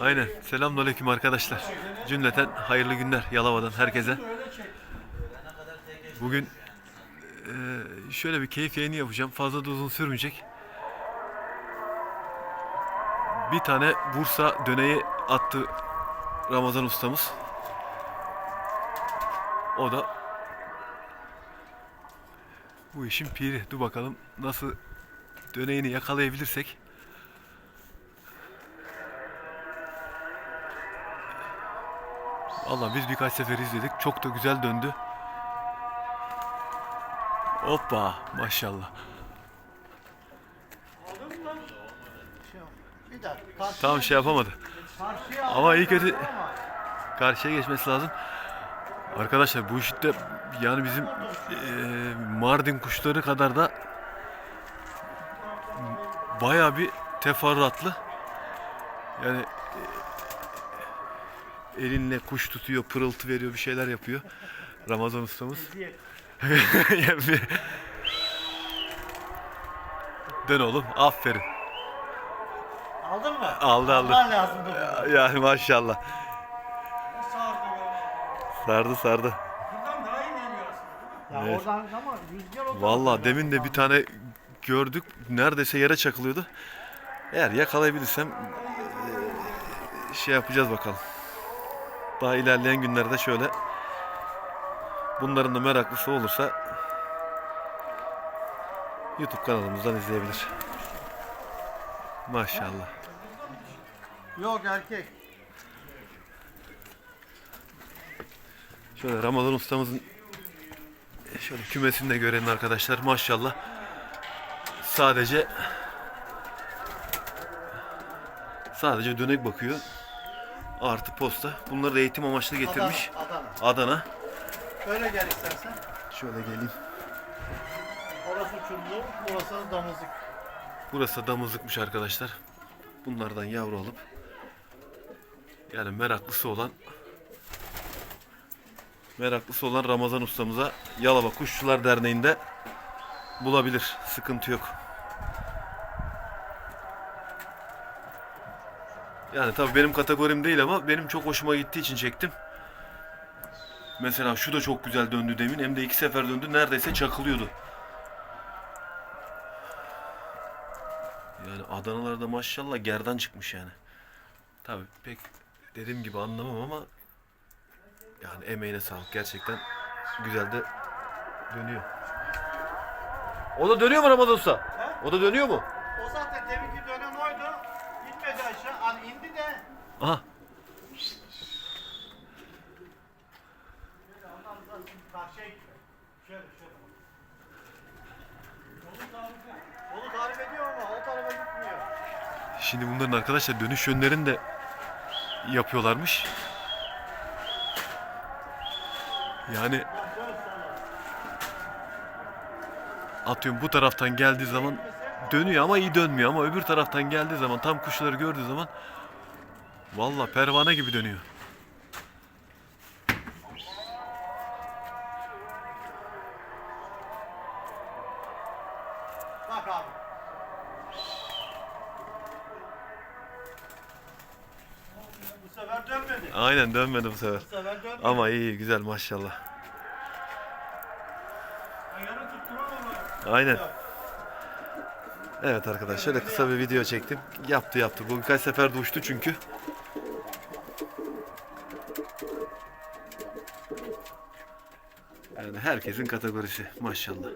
Aynen. Selamünaleyküm arkadaşlar. Cümleten hayırlı günler Yalova'dan herkese. Bugün eee, şöyle bir keyif yayını yapacağım. Fazla da uzun sürmeyecek. Bir tane Bursa döneyi attı Ramazan ustamız. O da bu işin piri. Dur bakalım nasıl döneğini yakalayabilirsek. Valla biz birkaç sefer izledik. Çok da güzel döndü. Hoppa maşallah. Bir Tam şey yapamadı. Ama iyi kötü ama karşıya geçmesi lazım. Arkadaşlar bu işte yani bizim eee, Mardin kuşları kadar da baya bir teferruatlı. Yani elinle kuş tutuyor, pırıltı veriyor, bir şeyler yapıyor. Ramazan ustamız. Dön oğlum, aferin. Aldın mı? Aldı, aldı. Alman lazımdı bunu. Yani maşallah. Sardı böyle. Sardı sardı. Buradan daha iyi geliyor aslında. Ya Evet. oradan ama rüzgar o taraftan demin de bir tane gördük. Neredeyse yere çakılıyordu. Eğer yakalayabilirsem eee, şey yapacağız bakalım. Daha ilerleyen günlerde şöyle bunların da meraklısı olursa YouTube kanalımızdan izleyebilir. Maşallah. Yok erkek. Şöyle Ramazan ustamızın şöyle kümesini de görelim arkadaşlar. Maşallah. Sadece sadece dönek bakıyor. Artı posta. Bunları da eğitim amaçlı getirmiş. Adana. Adana. Şöyle gel istersen. Şöyle geleyim. Orası çullu, burası da damızlık. Burası da damızlıkmış arkadaşlar. Bunlardan yavru alıp yani meraklısı olan meraklısı olan Ramazan ustamıza Yalova Kuşçular Derneği'nde bulabilir. Sıkıntı yok. Yani tabii benim kategorim değil ama benim çok hoşuma gittiği için çektim. Mesela şu da çok güzel döndü demin. Hem de iki sefer döndü. Neredeyse çakılıyordu. Yani Adanalarda maşallah gerdan çıkmış yani. Tabii pek dediğim gibi anlamam ama yani emeğine sağlık gerçekten güzel de dönüyor. O da dönüyor mu Ramazan Usta? O da dönüyor mu? O zaten deminki dönem Gitmedi aşağı. Hani indi de. Aha Ondan sonra şimdi karşıya gitti. Şöyle şöyle. Yolu tarif, yolu tarif ediyor ama o tarafa gitmiyor. şimdi bunların arkadaşlar dönüş yönlerini de yapıyorlarmış. Yani atıyorum bu taraftan geldiği zaman dönüyor ama iyi dönmüyor ama öbür taraftan geldiği zaman tam kuşları gördüğü zaman valla pervane gibi dönüyor. Bak abi. Bu sefer dönmedi. Aynen dönmedi bu sefer. Bu sefer dönmedi. Ama iyi güzel maşallah. Ayağını tutturamam. Aynen. Evet arkadaşlar şöyle kısa bir video çektim. Yaptı yaptı. Bu birkaç sefer de çünkü. Yani herkesin kategorisi maşallah.